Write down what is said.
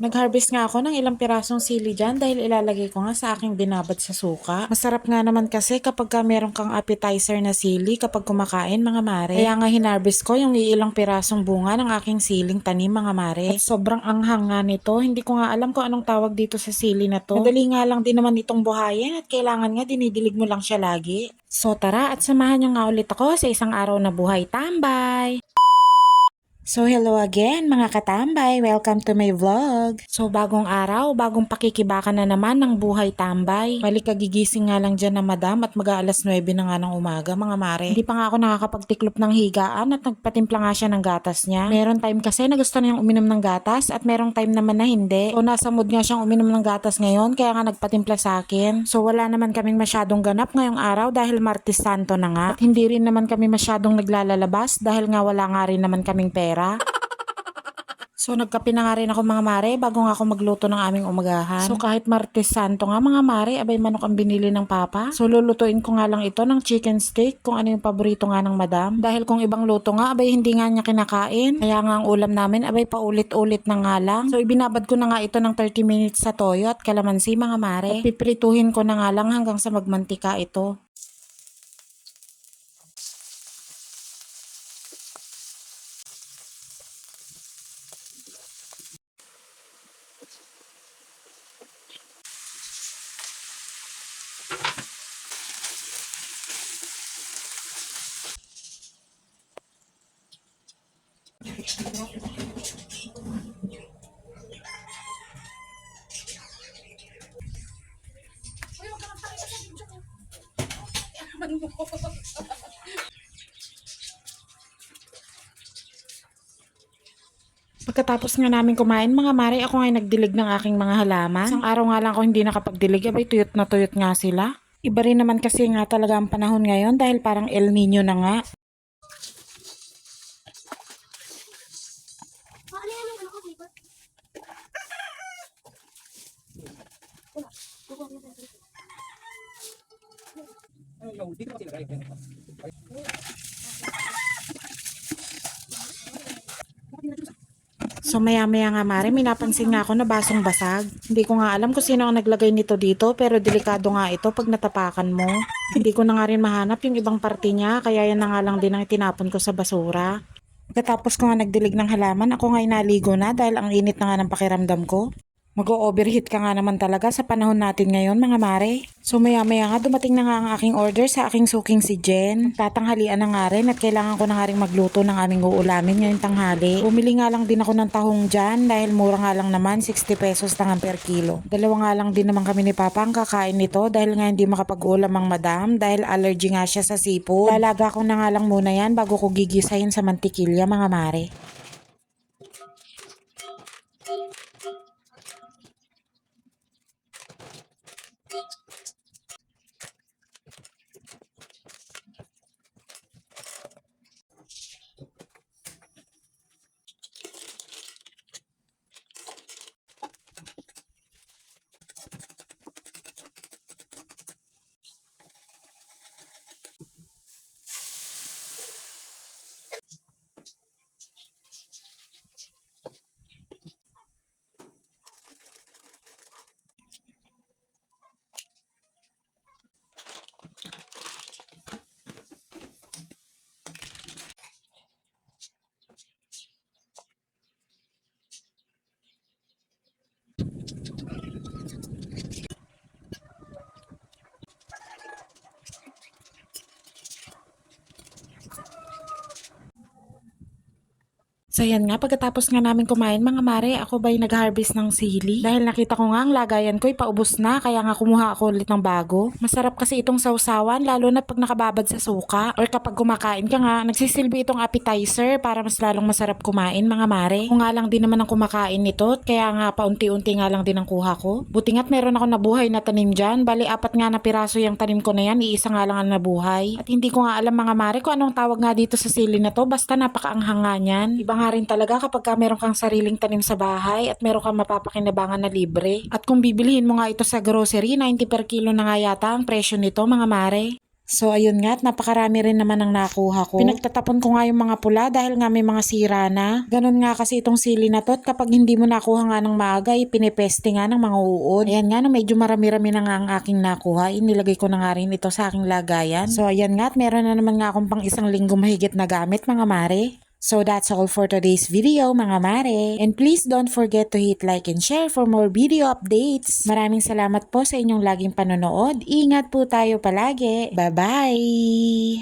Nag-harvest nga ako ng ilang pirasong sili dyan dahil ilalagay ko nga sa aking binabad sa suka. Masarap nga naman kasi kapag ka meron kang appetizer na sili kapag kumakain mga mare. Kaya nga hinarvest ko yung ilang pirasong bunga ng aking siling tanim mga mare. At sobrang anghang nga nito. Hindi ko nga alam kung anong tawag dito sa sili na to. Madali nga lang din naman itong buhayin at kailangan nga dinidilig mo lang siya lagi. So tara at samahan niyo nga ulit ako sa isang araw na buhay tambay. So hello again mga katambay, welcome to my vlog. So bagong araw, bagong pakikibaka na naman ng buhay tambay. Balik kagigising nga lang dyan na madam at mag-aalas 9 na nga ng umaga mga mare. Hindi pa nga ako nakakapagtiklop ng higaan at nagpatimpla nga siya ng gatas niya. Meron time kasi na gusto niyang uminom ng gatas at merong time naman na hindi. So nasa mood nga siyang uminom ng gatas ngayon kaya nga nagpatimpla sa akin. So wala naman kaming masyadong ganap ngayong araw dahil Martes Santo na nga. At hindi rin naman kami masyadong naglalalabas dahil nga wala nga rin naman kaming pera. So nagkape na nga rin ako mga mare bago nga ako magluto ng aming umagahan. So kahit Martes Santo nga mga mare, abay manok ang binili ng papa. So lulutuin ko nga lang ito ng chicken steak kung ano yung paborito nga ng madam. Dahil kung ibang luto nga, abay hindi nga niya kinakain. Kaya nga ang ulam namin, abay paulit-ulit na nga lang. So ibinabad ko na nga ito ng 30 minutes sa toyo at kalamansi mga mare. At piprituhin ko na nga lang hanggang sa magmantika ito. Pagkatapos nga namin kumain, mga mare, ako nga nagdilig ng aking mga halaman. Isang araw nga lang ako hindi nakapagdilig, abay tuyot na tuyot nga sila. Iba rin naman kasi nga talaga ang panahon ngayon dahil parang El Nino na nga. So maya maya nga mare, may napansin nga ako na basong basag. Hindi ko nga alam kung sino ang naglagay nito dito pero delikado nga ito pag natapakan mo. Hindi ko na nga rin mahanap yung ibang parte niya kaya yan na nga lang din ang itinapon ko sa basura. Pagkatapos ko nga nagdilig ng halaman, ako nga inaligo na dahil ang init na nga ng pakiramdam ko. Mag-overheat ka nga naman talaga sa panahon natin ngayon mga mare. So maya maya nga dumating na nga ang aking order sa aking suking si Jen. Tatanghalian na nga rin at kailangan ko na nga rin magluto ng aming uulamin ngayong tanghali. Bumili nga lang din ako ng tahong dyan dahil mura nga lang naman 60 pesos lang ang per kilo. Dalawa nga lang din naman kami ni Papa ang kakain nito dahil nga hindi makapag-ulam ang madam dahil allergy nga siya sa seafood. Lalaga ko na nga lang muna yan bago ko gigisahin sa mantikilya mga mare. So yan nga, pagkatapos nga namin kumain mga mare, ako ba'y nag-harvest ng sili? Dahil nakita ko nga ang lagayan ko'y paubos na, kaya nga kumuha ako ulit ng bago. Masarap kasi itong sausawan, lalo na pag nakababad sa suka. Or kapag kumakain ka nga, nagsisilbi itong appetizer para mas lalong masarap kumain mga mare. Kung nga lang din naman ang kumakain nito, kaya nga paunti-unti nga lang din ang kuha ko. Buti nga't meron ako nabuhay na tanim dyan, bali apat nga na piraso yung tanim ko na yan, iisa nga lang ang nabuhay. At hindi ko nga alam mga mare kung anong tawag nga dito sa sili na to, basta napakaanghang nga niyan. Iba nga rin talaga kapag ka meron kang sariling tanim sa bahay at meron kang mapapakinabangan na libre. At kung bibilihin mo nga ito sa grocery, 90 per kilo na nga yata ang presyo nito mga mare. So ayun nga at napakarami rin naman ang nakuha ko. Pinagtatapon ko nga yung mga pula dahil nga may mga sira na. Ganun nga kasi itong sili na to at kapag hindi mo nakuha nga ng maaga, ipinipeste nga ng mga uod. Ayan nga no, medyo marami-rami na nga ang aking nakuha. Inilagay ko na nga rin ito sa aking lagayan. So ayan nga at meron na naman nga akong pang isang linggo mahigit na gamit mga mare. So that's all for today's video mga mare. And please don't forget to hit like and share for more video updates. Maraming salamat po sa inyong laging panonood. Ingat po tayo palagi. Bye-bye!